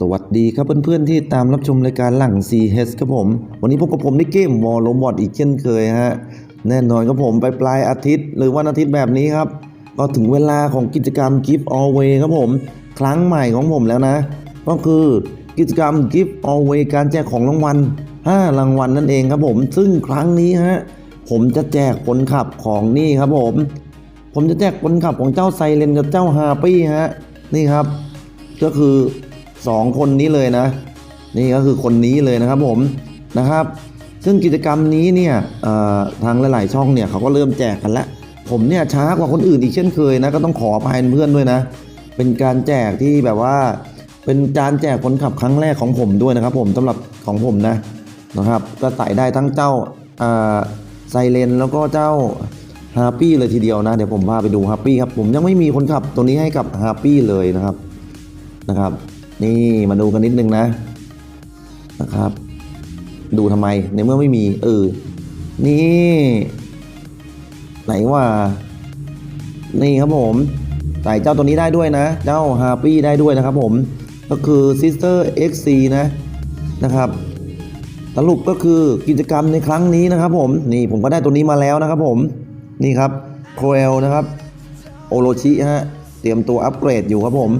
สวัสดีครับเพื่อนๆที่ตามรับชมรายการหลัง CS ครับผม วันนี้พบกับผมในเกมวอลโลบอดอีกเช่นเคยฮะแน่นอนครับผมไปปลายอาทิตย์ หรือวันอาทิตย์แบบนี้ครับ ก็ถึงเวลาของกิจกรรม Give Away ครับผม ครั้งใหม่ของผมแล้วนะ ก็คือกิจกรรม Give Away การแจกของรางวัล 5 รางวัลนั่นเองครับผม ซึ่งครั้งนี้ฮะผมจะแจกคนขับของนี่ครับผม ผมจะแจกคนขับของเจ้าไซเรนกับเจ้าฮาปี้ฮะนี่ครับ ก็คือ สองคนนี้เลยนะ นี่ก็คือคนนี้เลยนะครับผมนะครับ ซึ่งกิจกรรมนี้เนี่ยทางหลาย ๆ ช่องเนี่ยเขาก็เริ่มแจกกันแล้วผมเนี่ยช้ากว่าคนอื่นอีกเช่นเคยนะก็ต้องขออภัยเพื่อนด้วยนะ เป็นการแจกที่แบบว่า เป็นการแจกคนขับครั้งแรกของผมด้วยนะครับ ผมสำหรับของผมนะนะครับก็ใส่ได้ทั้งเจ้าไซเรนแล้วก็เจ้าฮาร์ปี้เลยทีเดียวนะ เดี๋ยวผมพาไปดูฮาร์ปี้ครับ ผมยังไม่มีคนขับตัวนี้ให้กับฮาร์ปี้เลยนะครับนะครับ นี่มาดูกันนิดนึงนะนะครับ ดูทำไมในเมื่อไม่มีเออนี่ ไหนว่า นี่ครับผมใส่เจ้าตัวนี้ได้ด้วยนะ เจ้าฮาปี้ได้ด้วยนะครับผมก็คือ Sister XC นะนะครับสรุปก็คือกิจกรรมในครั้งนี้นะครับผมนี่ผมก็ได้ตัวนี้มาแล้วนะครับผมนี่ครับโคเอลนะครับโอโรชิฮะเตรียมตัวอัปเกรดอยู่ครับผม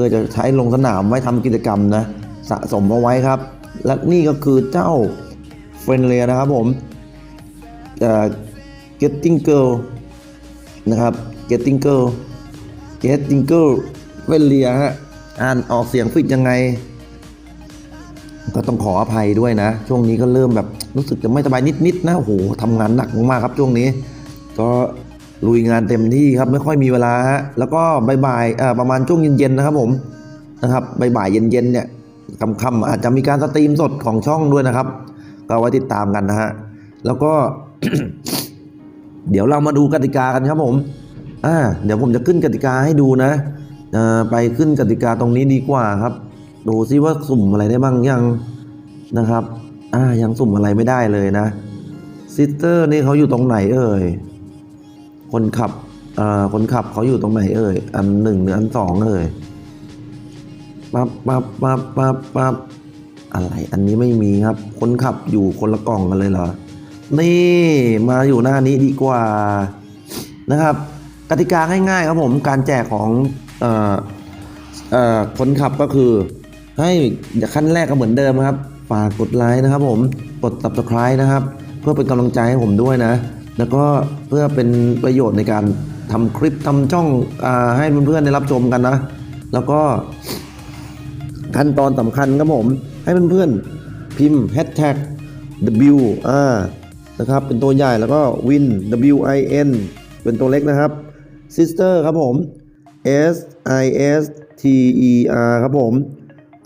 พื่อจะใช้ลงสนามไว้ทำกิจกรรมนะสะสมเอาไว้ครับ และนี่ก็คือเจ้าเฟรนเลียนะครับผมเอ่อ getting girl นะครับ getting girl getting girl เฟรนเลียฮะอ่านออกเสียงผิดยังไง ก็ต้องขออภัยด้วยนะ ช่วงนี้ก็เริ่มแบบรู้สึกจะไม่สบายนิดๆนะโอ้โหทำงานหนักมากครับช่วงนี้ ก็ ลุยงานเต็มที่ครับไม่ค่อยมีเวลาฮะแล้วก็บ่ายๆอ่าประมาณช่วงเย็นๆนะครับผมนะครับบ่ายๆเย็นๆเนี่ยค่ำๆอาจจะมีการสตรีมสดของช่องด้วยนะครับ ก็ไว้ติดตามกันนะฮะแล้วก็ เดี๋ยวเรามาดูกติกากันครับผมอ่าเดี๋ยวผมจะขึ้นกติกาให้ดูนะเออไปขึ้นกติกาตรงนี้ดีกว่าครับ ดูซิว่าสุ่มอะไรได้บ้างยังนะครับ อ่ายังสุ่มอะไรไม่ได้เลยนะซิสเตอร์นี่เขาอยู่ตรงไหนเอ่ย คนขับเอ่อคนขับเขาอยู่ตรงไหนเอ่ย อันหนึ่งหรืออันสองเอ่ย ปั๊บปั๊บปั๊บปั๊บปั๊บอะไร อันนี้ไม่มีครับ คนขับอยู่คนละกล่องกันเลยเหรอ นี่มาอยู่หน้านี้ดีกว่านะครับ กติกาง่ายๆครับผม การแจกของเอ่อเอ่อคนขับก็คือ ให้ขั้นแรกก็เหมือนเดิมครับ ฝากกดไลค์นะครับผม กด subscribe นะครับ เพื่อเป็นกำลังใจให้ผมด้วยนะ แล้วก็เพื่อเป็นประโยชน์ในการทำคลิปทำช่องอให้เพื่อนๆได้รับชมกันนะ แล้วก็ขั้นตอนสำคัญครับผม ให้เพื่อนๆพิมพ์ hashtag W R นะครับ เป็นตัวใหญ่แล้วก็ win W I N เป็นตัวเล็กนะครับ sister ครับผม S I S T E R ครับผม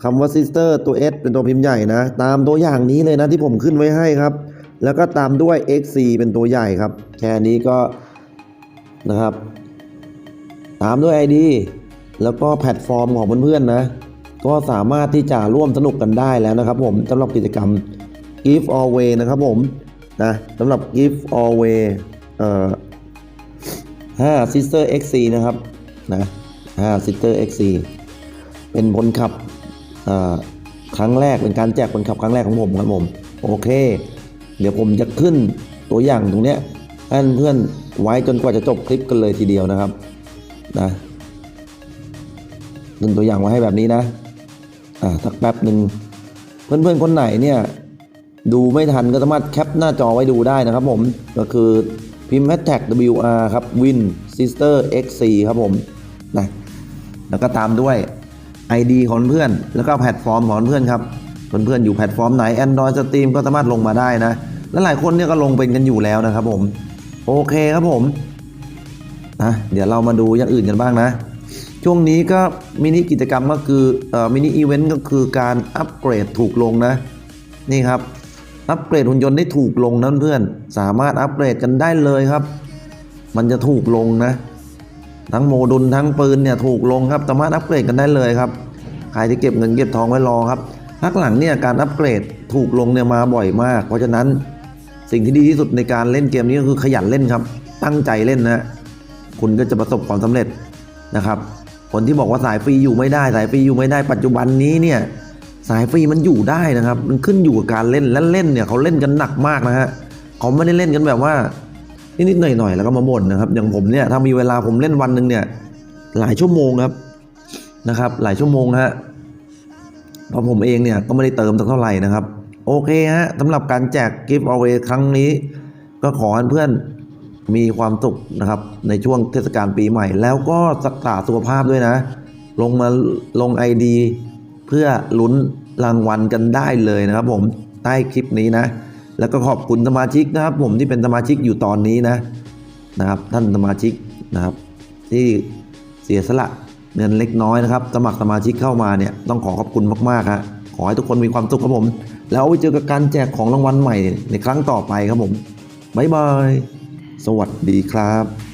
คำว่า sister ตัว S เป็นตัวพิมพ์ใหญ่นะ ตามตัวอย่างนี้เลยนะที่ผมขึ้นไว้ให้ครับ แล้วก็ตามด้วย XC เป็นตัวใหญ่ครับ แค่นี้ก็นะครับ ตามด้วย ID แล้วก็แพลตฟอร์มของเพื่อนๆนะ ก็สามารถที่จะร่วมสนุกกันได้แล้วนะครับผมสำหรับกิจกรรม Give away นะครับผมนะสำหรับ Give away เอ่อ5 Sister XC นะครับนะ5 Sister XC เป็นคนขับครั้งแรกเป็นการแจกคนขับครั้งแรกของผมครับผม โอเค เดี๋ยวผมจะขึ้นตัวอย่างตรงเนี้ยให้เพื่อนไว้จนกว่าจะจบคลิปกันเลยทีเดียวนะครับนะดึงตัวอย่างมาให้แบบนี้นะอ่าสักแป๊บหนึ่งเพื่อนๆคนไหนเนี่ยดูไม่ทันก็สามารถแคปหน้าจอไว้ดูได้นะครับผมก็คือพิมพ์ hashtag WR ครับ win sister xc ครับผมนะแล้วก็ตามด้วย ID ของเพื่อน แล้วก็แพลตฟอร์มของเพื่อนครับ เพื่อนๆอยู่แพลตฟอร์มไหน Android Stream ก็สามารถลงมาได้นะ และหลายคนเนี่ยก็ลงเป็นกันอยู่แล้วนะครับผม โอเคครับผมนะเดี๋ยวเรามาดูอย่างอื่นกันบ้างนะ ช่วงนี้ก็มินิกิจกรรมก็คือเอ่อมินิอีเวนต์ก็คือการอัปเกรดถูกลงนะ นี่ครับอัปเกรดหุ่นยนต์ได้ถูกลงนะเพื่อน สามารถอัปเกรดกันได้เลยครับ มันจะถูกลงนะ ทั้งโมดุลทั้งปืนเนี่ยถูกลงครับสามารถอัปเกรดกันได้เลยครับใครที่เก็บเงินเก็บทองไว้รอครับพักหลังเนี่ยการอัปเกรดถูกลงเนี่ยมาบ่อยมาก เพราะฉะนั้น สิ่งที่ดีที่สุดในการเล่นเกมนี้ก็คือขยันเล่นครับ ตั้งใจเล่นนะคุณก็จะประสบความสำเร็จนะครับ คนที่บอกว่าสายฟรีอยู่ไม่ได้ สายฟรีอยู่ไม่ได้ปัจจุบันนี้เนี่ยสายฟรีมันอยู่ได้นะครับ มันขึ้นอยู่กับการเล่นและเล่นเนี่ยเขาเล่นกันหนักมากนะฮะเขาไม่ได้เล่นกันแบบว่านิดๆหน่อยๆแล้วก็มาบ่นนะครับ อย่างผมเนี่ยถ้ามีเวลาผมเล่นวันหนึ่งเนี่ยหลายชั่วโมงครับนะครับ หลายชั่วโมงนะฮะเพราะผมเองเนี่ยก็ไม่ได้เติมสักเท่าไหร่นะครับ โอเคฮะสำหรับการแจกกิฟต์เอาไว้ครั้งนี้ ก็ขอให้เพื่อนมีความสุขนะครับ ในช่วงเทศกาลปีใหม่ แล้วก็รักษาสุขภาพด้วยนะ ลงมาลงไอดีเพื่อลุ้นรางวัลกันได้เลยนะครับ ผมใต้คลิปนี้นะ แล้วก็ขอบคุณสมาชิกนะครับ ผมที่เป็นสมาชิกอยู่ตอนนี้นะนะครับ ท่านสมาชิกนะครับ ที่เสียสละเงินเล็กน้อยนะครับ สมัครสมาชิกเข้ามาเนี่ยต้องขอขอบคุณมากๆฮะขอให้ทุกคนมีความสุขครับผม แล้วไปเจอกับการแจกของรางวัลใหม่ในครั้งต่อไปครับผมบ๊ายบาย สวัสดีครับ